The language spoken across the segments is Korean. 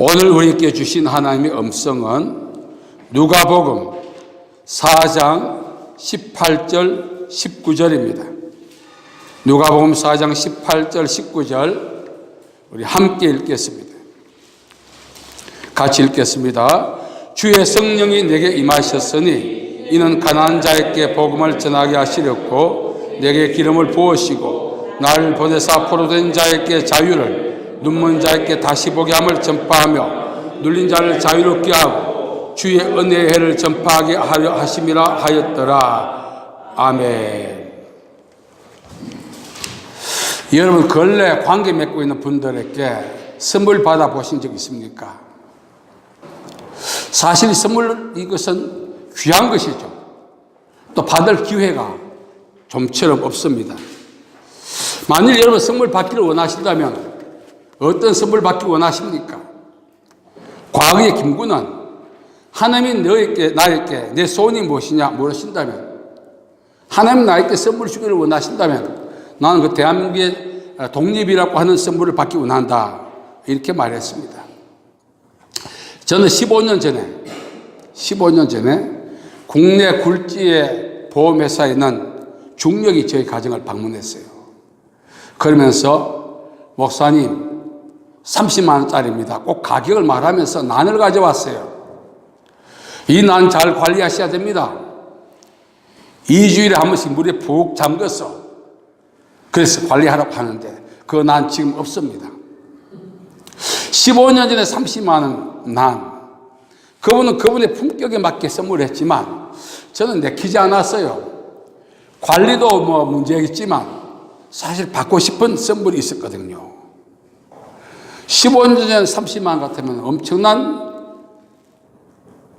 오늘 우리에게 주신 하나님의 음성은 누가복음 4장 18절 19절입니다. 누가복음 4장 18절 19절 우리 함께 읽겠습니다. 같이 읽겠습니다. 주의 성령이 내게 임하셨으니 이는 가난한 자에게 복음을 전하게 하시렸고 내게 기름을 부으시고 나를 보내사 포로된 자에게 자유를 눈먼 자에게 다시 보게 함을 전파하며 눌린 자를 자유롭게 하고 주의 은혜의 해를 전파하게 하려 하심이라 하였더라. 아멘. 여러분 근래 관계 맺고 있는 분들에게 선물 받아 보신 적 있습니까? 사실 선물 이것은 귀한 것이죠. 또 받을 기회가 좀처럼 없습니다. 만일 여러분 선물 받기를 원하신다면 어떤 선물 받기 원하십니까? 과거의 김구는 하나님이 너에게 나에게 내 소원이 무엇이냐 물으신다면 하나님 나에게 선물 주기를 원하신다면 나는 그 대한민국의 독립이라고 하는 선물을 받기 원한다 이렇게 말했습니다. 저는 15년 전에 15년 전에 국내 굴지의 보험회사에 있는 중력이 저희 가정을 방문했어요. 그러면서 목사님 30만 원짜리입니다. 꼭 가격을 말하면서 난을 가져왔어요. 이 난 잘 관리하셔야 됩니다. 2주일에 한 번씩 물에 푹 잠갔어. 그래서 관리하라고 하는데 그 난 지금 없습니다. 15년 전에 30만 원 난. 그분은 그분의 품격에 맞게 선물했지만 저는 내키지 않았어요. 관리도 뭐 문제겠지만 사실 받고 싶은 선물이 있었거든요. 15년 전 30만 원 같으면 엄청난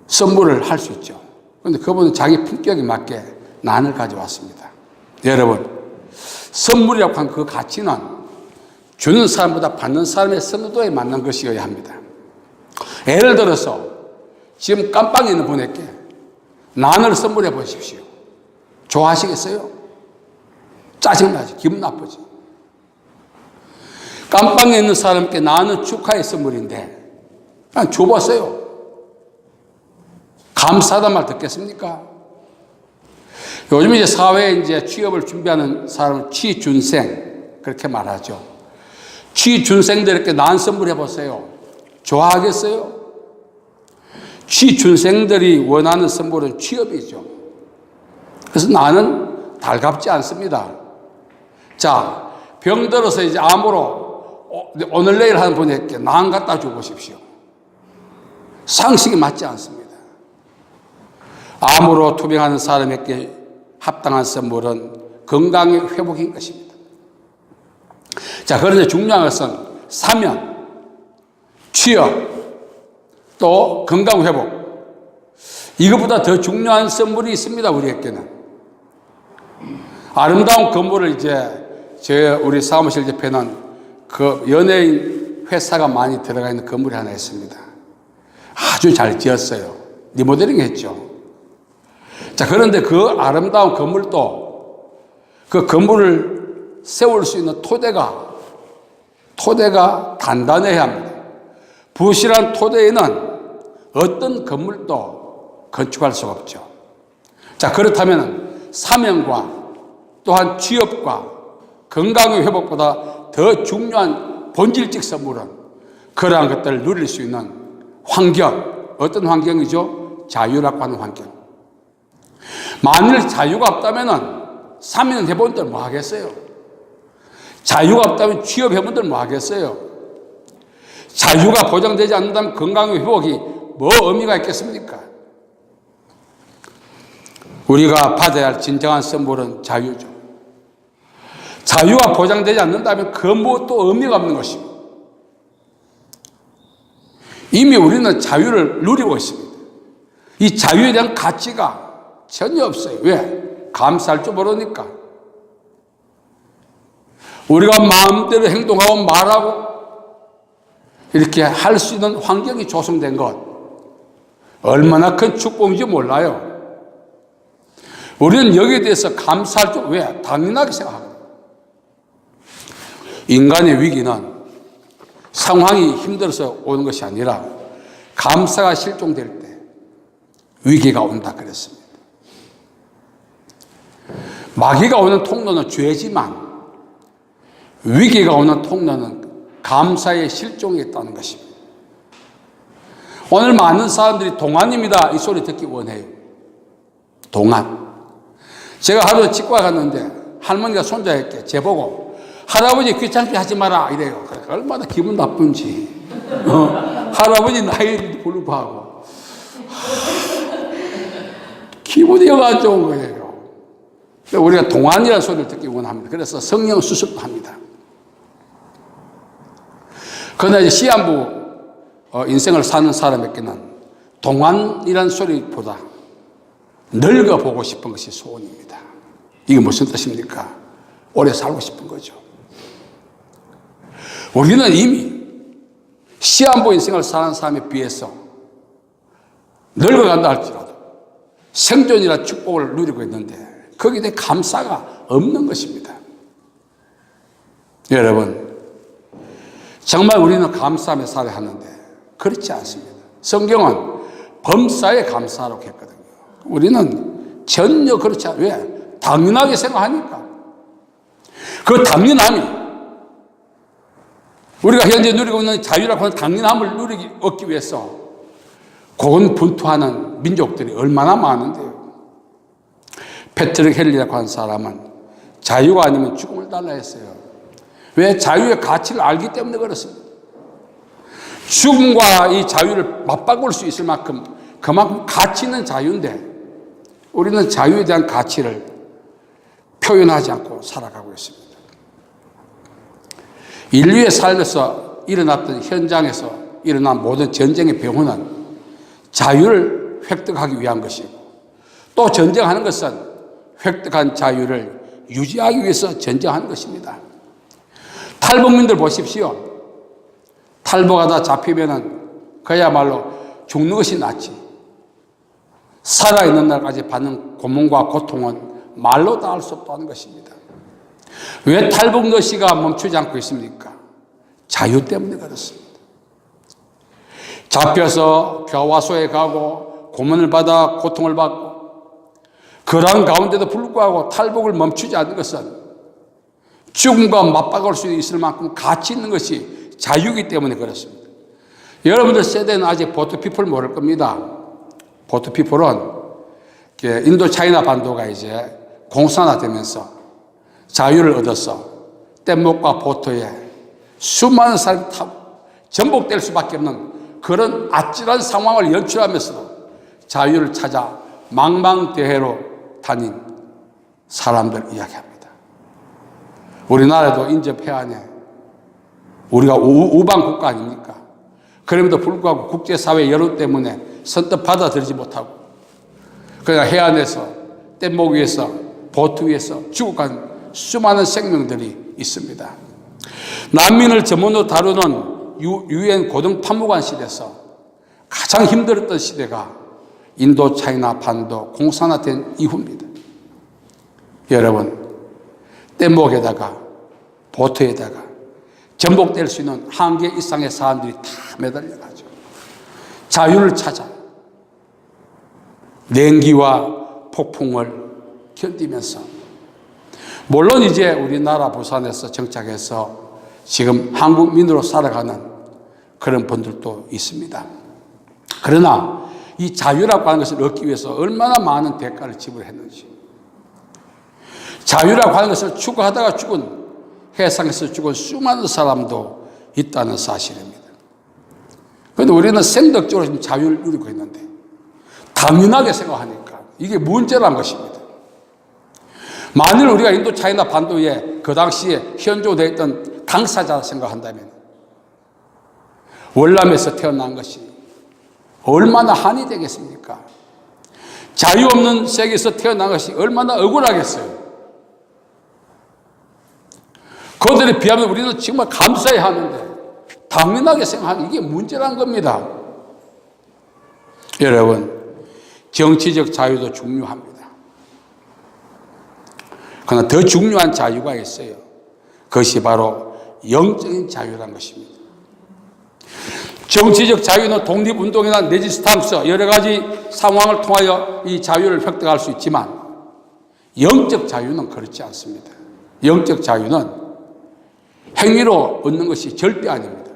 선물을 할 수 있죠. 그런데 그분은 자기 품격에 맞게 난을 가져왔습니다. 여러분, 선물이라고 한 그 가치는 주는 사람보다 받는 사람의 선호도에 맞는 것이어야 합니다. 예를 들어서 지금 깜빵에 있는 분에게 난을 선물해 보십시오. 좋아하시겠어요? 짜증나지, 기분 나쁘지. 깜빵에 있는 사람께 나는 축하의 선물인데, 그냥 줘보세요. 감사하단 말 듣겠습니까? 요즘 이제 사회에 이제 취업을 준비하는 사람은 취준생, 그렇게 말하죠. 취준생들에게 난 선물해 보세요. 좋아하겠어요? 취준생들이 원하는 선물은 취업이죠. 그래서 나는 달갑지 않습니다. 자, 병들어서 이제 암으로 오늘 내일 하는 분에게 난 갖다 줘 보십시오. 상식이 맞지 않습니다. 암으로 투병하는 사람에게 합당한 선물은 건강의 회복인 것입니다. 자, 그런데 중요한 것은 사면, 취업, 또 건강 회복. 이것보다 더 중요한 선물이 있습니다, 우리에게는. 아름다운 건물을 이제 제 우리 사무실 옆에는 그 연예인 회사가 많이 들어가 있는 건물이 하나 있습니다. 아주 잘 지었어요. 리모델링 했죠. 자, 그런데 그 아름다운 건물도 그 건물을 세울 수 있는 토대가, 토대가 단단해야 합니다. 부실한 토대에는 어떤 건물도 건축할 수 없죠. 자, 그렇다면 사명과 또한 취업과 건강의 회복보다 더 중요한 본질적 선물은 그러한 것들을 누릴 수 있는 환경, 어떤 환경이죠? 자유라고 하는 환경. 만일 자유가 없다면 사면 해본들 뭐 하겠어요? 자유가 없다면 취업 해본들 뭐 하겠어요? 자유가 보장되지 않는다면 건강의 회복이 뭐 의미가 있겠습니까? 우리가 받아야 할 진정한 선물은 자유죠. 자유가 보장되지 않는다면 그 무엇도 의미가 없는 것입니다. 이미 우리는 자유를 누리고 있습니다. 이 자유에 대한 가치가 전혀 없어요. 왜? 감사할 줄 모르니까. 우리가 마음대로 행동하고 말하고 이렇게 할 수 있는 환경이 조성된 것. 얼마나 큰 축복인지 몰라요. 우리는 여기에 대해서 감사할 줄, 왜? 당연하게 생각합니다. 인간의 위기는 상황이 힘들어서 오는 것이 아니라 감사가 실종될 때 위기가 온다 그랬습니다. 마귀가 오는 통로는 죄지만 위기가 오는 통로는 감사의 실종에 있다는 것입니다. 오늘 많은 사람들이 동안입니다. 이 소리 듣기 원해요. 동안. 제가 하루 치과 갔는데 할머니가 손자에게 제보고 할아버지 귀찮게 하지 마라 이래요. 그러니까 얼마나 기분 나쁜지. 어, 할아버지 나이에도 불구하고 기분이 영안 좋은 거예요. 우리가 동안이라는 소리를 듣기 원 합니다. 그래서 성령 수습도 합니다. 그러나 이제 시한부 어, 인생을 사는 사람에게는 동안이라는 소리보다 늙어 보고 싶은 것이 소원입니다. 이게 무슨 뜻입니까? 오래 살고 싶은 거죠. 우리는 이미 시한부 인생을 사는 사람에 비해서 늙어간다 할지라도 생존이라 축복을 누리고 있는데 거기에 대해 감사가 없는 것입니다. 여러분, 정말 우리는 감사하며 살아야 하는데 그렇지 않습니다. 성경은 범사에 감사하라고 했거든요. 우리는 전혀 그렇지 않아요. 왜? 당연하게 생각하니까. 그 당연함이 우리가 현재 누리고 있는 자유라고 하는 당연함을 누리기 얻기 위해서 고군분투하는 민족들이 얼마나 많은데요. 패트릭 헬리라고 하는 사람은 자유가 아니면 죽음을 달라 했어요. 왜? 자유의 가치를 알기 때문에 그렇습니다. 죽음과 이 자유를 맞바꿀 수 있을 만큼 그만큼 가치 있는 자유인데 우리는 자유에 대한 가치를 표현하지 않고 살아가고 있습니다. 인류의 삶에서 일어났던 현장에서 일어난 모든 전쟁의 배후는 자유를 획득하기 위한 것이고 또 전쟁하는 것은 획득한 자유를 유지하기 위해서 전쟁하는 것입니다. 탈북민들 보십시오. 탈북하다 잡히면은 그야말로 죽는 것이 낫지. 살아있는 날까지 받는 고문과 고통은 말로 다 할 수 없다는 것입니다. 왜 탈북 러시가 멈추지 않고 있습니까? 자유 때문에 그렇습니다. 잡혀서 교화소에 가고 고문을 받아 고통을 받고 그러한 가운데도 불구하고 탈북을 멈추지 않는 것은 죽음과 맞박을 수 있을 만큼 가치 있는 것이 자유이기 때문에 그렇습니다. 여러분들 세대는 아직 보트피플 모를 겁니다. 보트피플은 인도 차이나 반도가 이제 공산화되면서 자유를 얻어서 뗏목과 보트에 수많은 사람이 전복될 수밖에 없는 그런 아찔한 상황을 연출하면서도 자유를 찾아 망망대해로 다닌 사람들 이야기합니다. 우리나라도 인접 해안에 우리가 우, 방 국가 아닙니까? 그럼에도 불구하고 국제사회 여론 때문에 선뜻 받아들이지 못하고 그냥 해안에서 뗏목 위에서 보트 위에서 죽어간 수많은 생명들이 있습니다. 난민을 전문으로 다루는 유엔 고등 판무관 시대에서 가장 힘들었던 시대가 인도 차이나 반도 공산화된 이후입니다. 여러분, 뗏목에다가 보트에다가 전복될 수 있는 한계 이상의 사람들이 다 매달려가죠. 자유를 찾아 냉기와 폭풍을 견디면서 물론 이제 우리나라 부산에서 정착해서 지금 한국민으로 살아가는 그런 분들도 있습니다. 그러나 이 자유라고 하는 것을 얻기 위해서 얼마나 많은 대가를 지불했는지. 자유라고 하는 것을 추구하다가 죽은 해상에서 죽은 수많은 사람도 있다는 사실입니다. 그런데 우리는 생덕적으로 지금 자유를 누리고 있는데 당연하게 생각하니까 이게 문제란 것입니다. 만일 우리가 인도 차이나 반도에 그 당시에 현조되어 있던 당사자 생각한다면 월남에서 태어난 것이 얼마나 한이 되겠습니까? 자유 없는 세계에서 태어난 것이 얼마나 억울하겠어요. 그들에 비하면 우리는 정말 감사해야 하는데 당연하게 생각하는 이게 문제란 겁니다. 여러분, 정치적 자유도 중요합니다. 그러나 더 중요한 자유가 있어요. 그것이 바로 영적인 자유란 것입니다. 정치적 자유는 독립운동이나 레지스탕스 여러 가지 상황을 통하여 이 자유를 획득할 수 있지만 영적 자유는 그렇지 않습니다. 영적 자유는 행위로 얻는 것이 절대 아닙니다.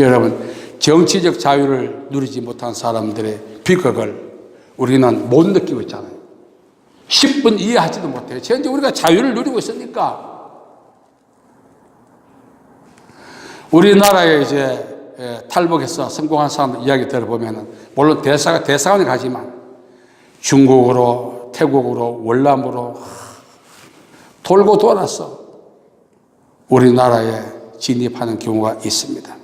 여러분, 정치적 자유를 누리지 못한 사람들의 비극을 우리는 못 느끼고 있잖아요. 10분 이해하지도 못해요. 현재 우리가 자유를 누리고 있으니까 우리나라에 이제 에, 탈북해서 성공한 사람들 이야기 들어보면 물론 대사가 대사관에 가지만 중국으로 태국으로 월남으로 돌고 돌아서 우리나라에 진입하는 경우가 있습니다.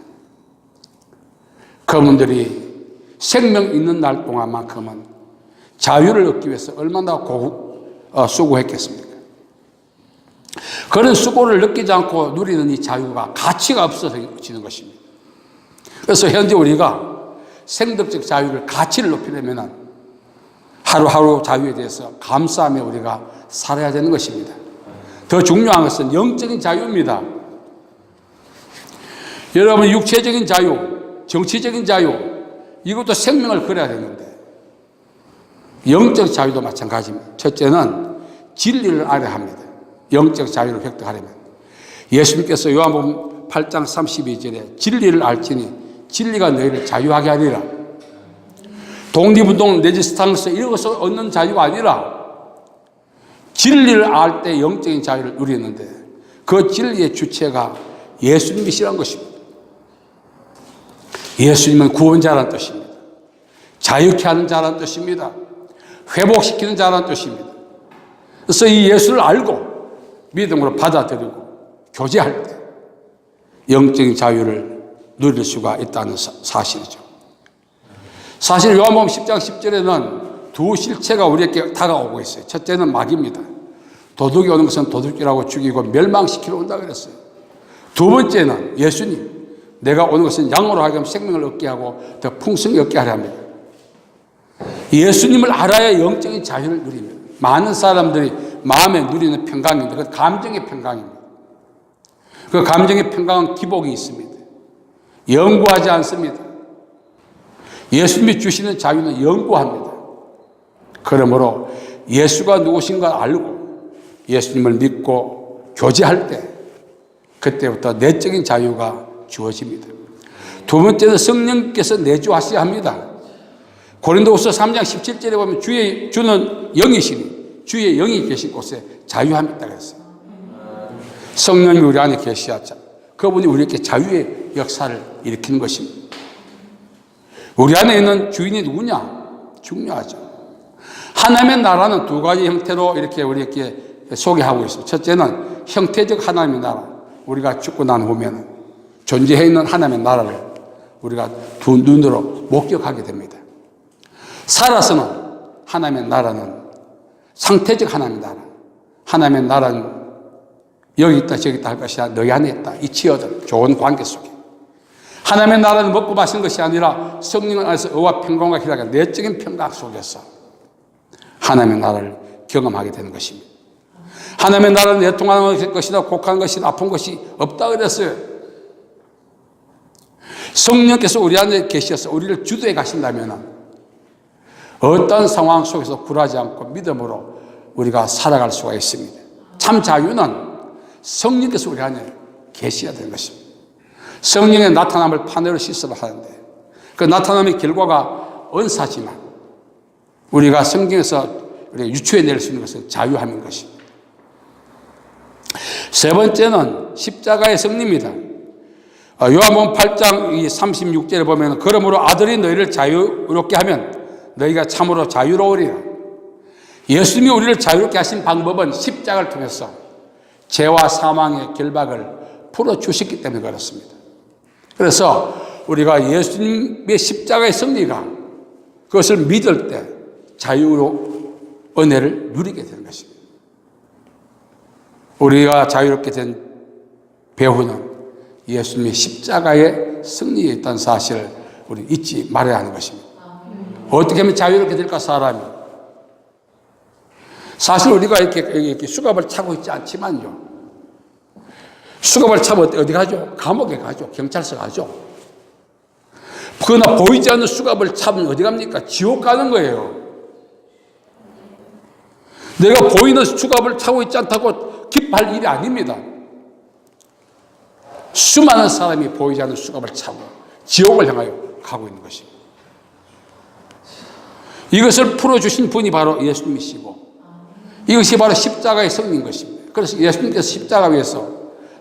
그분들이 생명 있는 날 동안만큼은 자유를 얻기 위해서 얼마나 고, 어, 수고했겠습니까? 그런 수고를 느끼지 않고 누리는 이 자유가 가치가 없어지는 것입니다. 그래서 현재 우리가 생덕적 자유를 가치를 높이려면 하루하루 자유에 대해서 감사하며 우리가 살아야 되는 것입니다. 더 중요한 것은 영적인 자유입니다. 여러분, 육체적인 자유, 정치적인 자유, 이것도 생명을 걸어야 되는데, 영적 자유도 마찬가지입니다. 첫째는 진리를 알아야 합니다. 영적 자유를 획득하려면. 예수님께서 요한복음 8장 32절에 진리를 알지니 진리가 너희를 자유하게 하리라. 독립운동 레지스탕스 이런 것을 얻는 자유가 아니라 진리를 알 때 영적인 자유를 누리는데 그 진리의 주체가 예수님이시란 것입니다. 예수님은 구원자란 뜻입니다. 자유케 하는 자란 뜻입니다. 회복시키는 자란 뜻입니다. 그래서 이 예수를 알고 믿음으로 받아들이고 교제할 때 영적인 자유를 누릴 수가 있다는 사 실이죠. 사실 요한복음 10장 10절에는 두 실체가 우리에게 다가오고 있어요. 첫째는 마귀입니다. 도둑이 오는 것은 도둑이라고 죽이고 멸망시키러 온다 그랬어요. 두 번째는 예수님. 내가 오는 것은 양으로 하여금 생명을 얻게 하고 더 풍성히 얻게 하려 합니다. 예수님을 알아야 영적인 자유를 누립니다. 많은 사람들이 마음에 누리는 평강인데 그 감정의 평강입니다. 그 감정의 평강은 기복이 있습니다. 연구하지 않습니다. 예수님이 주시는 자유는 연구합니다. 그러므로 예수가 누구신 걸 알고 예수님을 믿고 교제할 때 그때부터 내적인 자유가 주어집니다. 두 번째는 성령께서 내주하셔야 합니다. 고린도후서 3장 17절에 보면 주의 주는 영이시니 주의 영이 계신 곳에 자유함이 있다 그랬어요. 성령이 우리 안에 계시하자. 그분이 우리에게 자유의 역사를 일으키는 것입니다. 우리 안에 있는 주인이 누구냐? 중요하죠. 하나님의 나라는 두 가지 형태로 이렇게 우리에게 소개하고 있습니다. 첫째는 형태적 하나님의 나라. 우리가 죽고 난 후에는 존재해 있는 하나님의 나라를 우리가 두 눈으로 목격하게 됩니다. 살아서는 하나님의 나라는 상태적 하나님의 나라. 하나님의 나라는 여기 있다 저기 있다 할 것이 아니라 너희 안에 있다. 이 치어든 좋은 관계 속에. 하나님의 나라는 먹고 마시는 것이 아니라 성령 안에서 의와 평강과 희락과 내적인 평강 속에서 하나님의 나라를 경험하게 되는 것입니다. 하나님의 나라는 애통하는 것이다, 곡한 것이다, 아픈 것이 없다 그랬어요. 성령께서 우리 안에 계셔서 우리를 주도해 가신다면 어떤 상황 속에서 굴하지 않고 믿음으로 우리가 살아갈 수가 있습니다. 참 자유는 성령께서 우리 안에 계셔야 되는 것입니다. 성령의 나타남을 판으로 씻으라 하는데 그 나타남의 결과가 은사지만 우리가 성경에서 유추해낼 수 있는 것은 자유함인 것입니다. 세 번째는 십자가의 승리입니다. 어, 요한복음 8장 36절에 보면 그러므로 아들이 너희를 자유롭게 하면 너희가 참으로 자유로우리라. 예수님이 우리를 자유롭게 하신 방법은 십자가를 통해서 죄와 사망의 결박을 풀어주셨기 때문에 그렇습니다. 그래서 우리가 예수님의 십자가의 승리가 그것을 믿을 때 자유로 은혜를 누리게 되는 것입니다. 우리가 자유롭게 된 배후는 예수님의 십자가의 승리에 있다는 사실을 우리 잊지 말아야 하는 것입니다. 어떻게 하면 자유롭게 될까, 사람이? 사실 우리가 이렇게, 이렇게 수갑을 차고 있지 않지만요. 수갑을 차면 어디 가죠? 감옥에 가죠. 경찰서 가죠. 그러나 보이지 않는 수갑을 차면 어디 갑니까? 지옥 가는 거예요. 내가 보이는 수갑을 차고 있지 않다고 기뻐할 일이 아닙니다. 수많은 사람이 보이지 않는 수갑을 차고 지옥을 향하여 가고 있는 것입니다. 이것을 풀어주신 분이 바로 예수님이시고 이것이 바로 십자가의 승리인 것입니다. 그래서 예수님께서 십자가 위에서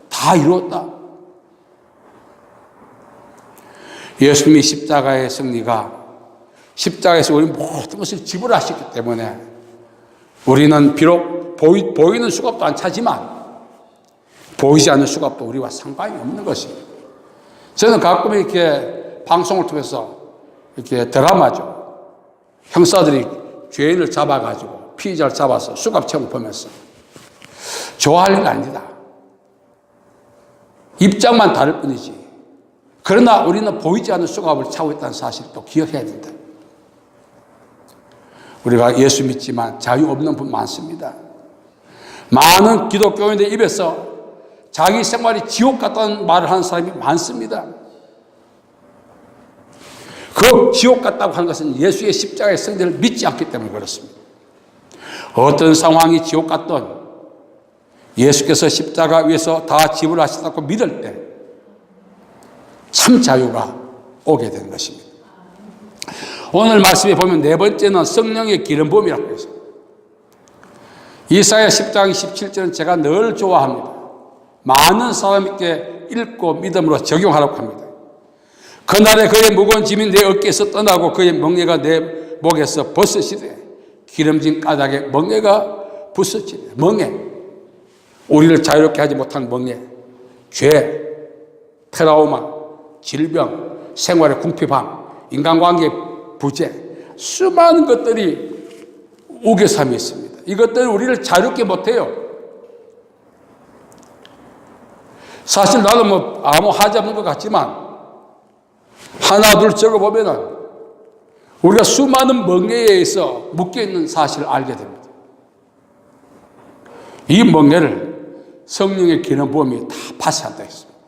다 이루었다. 예수님이 십자가의 승리가 십자가에서 우리 모든 것을 지불하셨기 때문에 우리는 비록 보이, 보이는 수갑도 안 차지만 보이지 않는 수갑도 우리와 상관이 없는 것입니다. 저는 가끔 이렇게 방송을 통해서 이렇게 드라마죠. 형사들이 죄인을 잡아가지고 피의자를 잡아서 수갑 채고 보면서 좋아할 일 아니다. 입장만 다를 뿐이지. 그러나 우리는 보이지 않는 수갑을 차고 있다는 사실을 또 기억해야 된다. 우리가 예수 믿지만 자유 없는 분 많습니다. 많은 기독교인들 입에서 자기 생활이 지옥 같다는 말을 하는 사람이 많습니다. 그 지옥 같다고 하는 것은 예수의 십자가의 승리를 믿지 않기 때문에 그렇습니다. 어떤 상황이 지옥 같던 예수께서 십자가 위에서 다 지불하셨다고 믿을 때 참 자유가 오게 되는 것입니다. 오늘 말씀에 보면 네 번째는 성령의 기름 부음이라고 해서 이사야 10장 17절은 제가 늘 좋아합니다. 많은 사람에게 읽고 믿음으로 적용하라고 합니다. 그날에 그의 무거운 짐이 내 어깨에서 떠나고 그의 멍에가 내 목에서 벗어지되 기름진 까닭에 멍에가 부서지네. 멍에. 우리를 자유롭게 하지 못한 멍에. 죄, 트라우마, 질병, 생활의 궁핍함, 인간관계 부재, 수많은 것들이 우겨삼이 있습니다. 이것들은 우리를 자유롭게 못해요. 사실 나는 뭐 아무 하지 않는 것 같지만 하나 둘 적어보면은 우리가 수많은 멍에에 의해서 묶여있는 사실을 알게 됩니다. 이 멍에를 성령의 기름 부음이 다 파쇄한다 했습니다.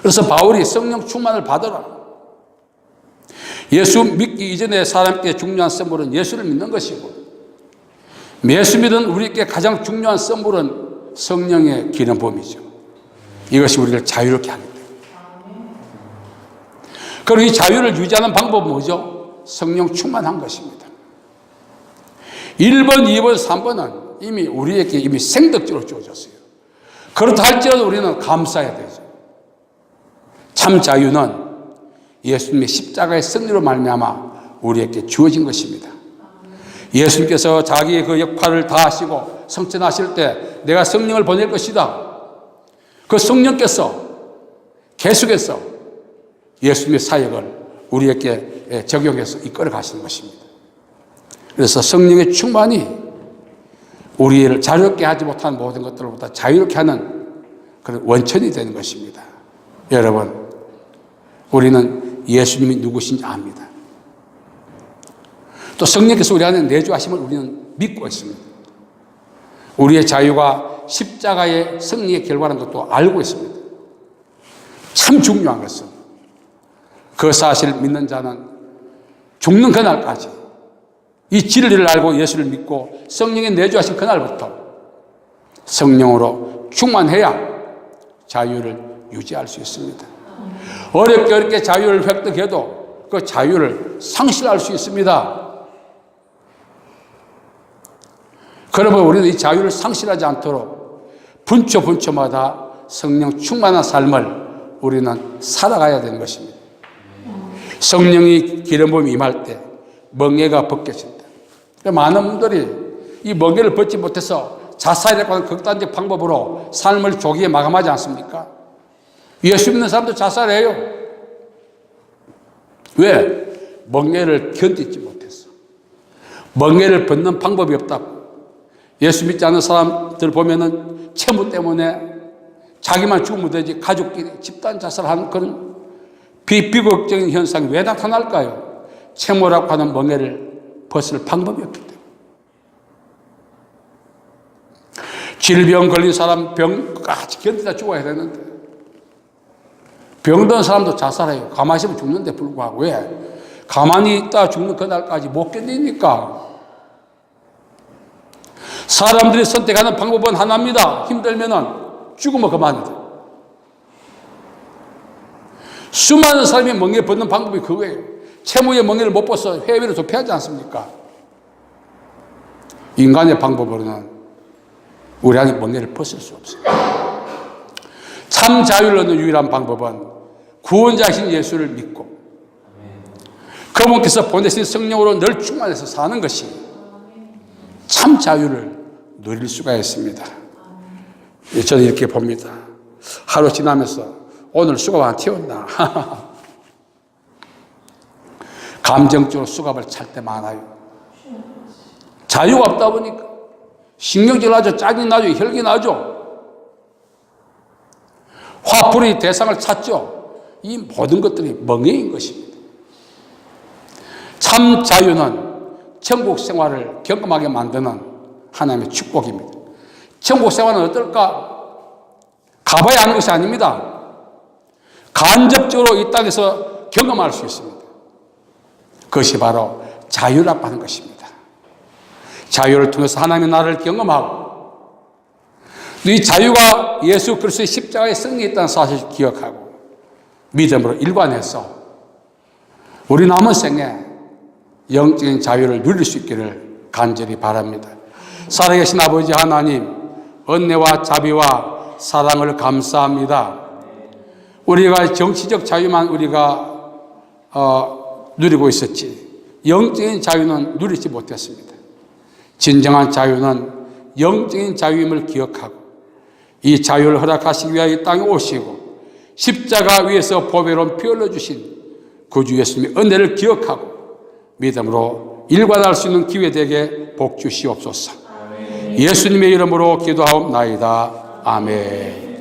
그래서 바울이 성령 충만을 받으라. 예수 믿기 이전에 사람께 중요한 선물은 예수를 믿는 것이고 예수 믿은 우리에게 가장 중요한 선물은 성령의 기름 부음이죠. 이것이 우리를 자유롭게 합니다. 그리고 이 자유를 유지하는 방법은 뭐죠? 성령 충만한 것입니다. 1번, 2번, 3번은 이미 우리에게 이미 생덕적으로 주어졌어요. 그렇다 할지라도 우리는 감사해야 되죠. 참 자유는 예수님의 십자가의 승리로 말미암아 우리에게 주어진 것입니다. 예수님께서 자기의 그 역할을 다 하시고 성천하실 때 내가 성령을 보낼 것이다. 그 성령께서 계속해서 예수님의 사역을 우리에게 적용해서 이끌어 가시는 것입니다. 그래서 성령의 충만이 우리를 자유롭게 하지 못한 모든 것들로부터 자유롭게 하는 그런 원천이 되는 것입니다. 여러분, 우리는 예수님이 누구신지 압니다. 또 성령께서 우리 안에 내주하심을 우리는 믿고 있습니다. 우리의 자유가 십자가의 승리의 결과라는 것도 알고 있습니다. 참 중요한 것은 그 사실을 믿는 자는 죽는 그날까지 이 진리를 알고 예수를 믿고 성령이 내주하신 그날부터 성령으로 충만해야 자유를 유지할 수 있습니다. 어렵게 어렵게 자유를 획득해도 그 자유를 상실할 수 있습니다. 그러면 우리는 이 자유를 상실하지 않도록 분초 분초마다 성령 충만한 삶을 우리는 살아가야 되는 것입니다. 성령이 기름 부음이 임할 때 멍에가 벗겨진다. 많은 분들이 이 멍에를 벗지 못해서 자살이라고 극단적 방법으로 삶을 조기에 마감하지 않습니까? 예수 믿는 사람도 자살해요. 왜? 멍에를 견디지 못했어. 멍에를 벗는 방법이 없다고. 예수 믿지 않는 사람들 보면은 채무 때문에 자기만 죽으면 되지 가족끼리 집단 자살하는 그런 비, 비극적인 현상이 왜 나타날까요? 채무라고 하는 멍에를 벗을 방법이 없기 때문에. 질병 걸린 사람 병까지 견디다 죽어야 되는데 병든 사람도 자살해요. 가만히 있으면 죽는데 불구하고 왜? 가만히 있다 죽는 그날까지 못 견디니까. 사람들이 선택하는 방법은 하나입니다. 힘들면은 죽으면 그만이다. 수많은 사람이 멍에 벗는 방법이 그거예요. 채무의 멍에를 못 벗어 해외로 도피하지 않습니까? 인간의 방법으로는 우리 안에 멍에를 벗을 수 없어요. 참 자유를 얻는 유일한 방법은 구원자신 예수를 믿고 그분께서 보내신 성령으로 늘 충만해서 사는 것이 참 자유를 누릴 수가 있습니다. 예, 저는 이렇게 봅니다. 하루 지나면서 오늘 수갑 안 튀었나? 감정적으로 수갑을 찰 때 많아요. 자유가 없다 보니까 신경질 나죠, 짜증 나죠, 혈기 나죠. 화풀이 대상을 찾죠. 이 모든 것들이 멍해인 것입니다. 참 자유는 천국 생활을 경험하게 만드는 하나님의 축복입니다. 천국 생활은 어떨까? 가봐야 하는 것이 아닙니다. 간접적으로 이 땅에서 경험할 수 있습니다. 그것이 바로 자유라고 하는 것입니다. 자유를 통해서 하나님의 나라를 경험하고 이 자유가 예수 그리스도의 십자가에 승리했다는 사실을 기억하고 믿음으로 일관해서 우리 남은 생에 영적인 자유를 누릴 수 있기를 간절히 바랍니다. 살아계신 아버지 하나님, 은혜와 자비와 사랑을 감사합니다. 우리가 정치적 자유만 우리가 어, 누리고 있었지 영적인 자유는 누리지 못했습니다. 진정한 자유는 영적인 자유임을 기억하고 이 자유를 허락하시기 위하여 이 땅에 오시고 십자가 위에서 보배로운 피 흘려주신 구주 예수님의 은혜를 기억하고 믿음으로 일관할 수 있는 기회 되게 복 주시옵소서. 예수님의 이름으로 기도하옵나이다. 아멘.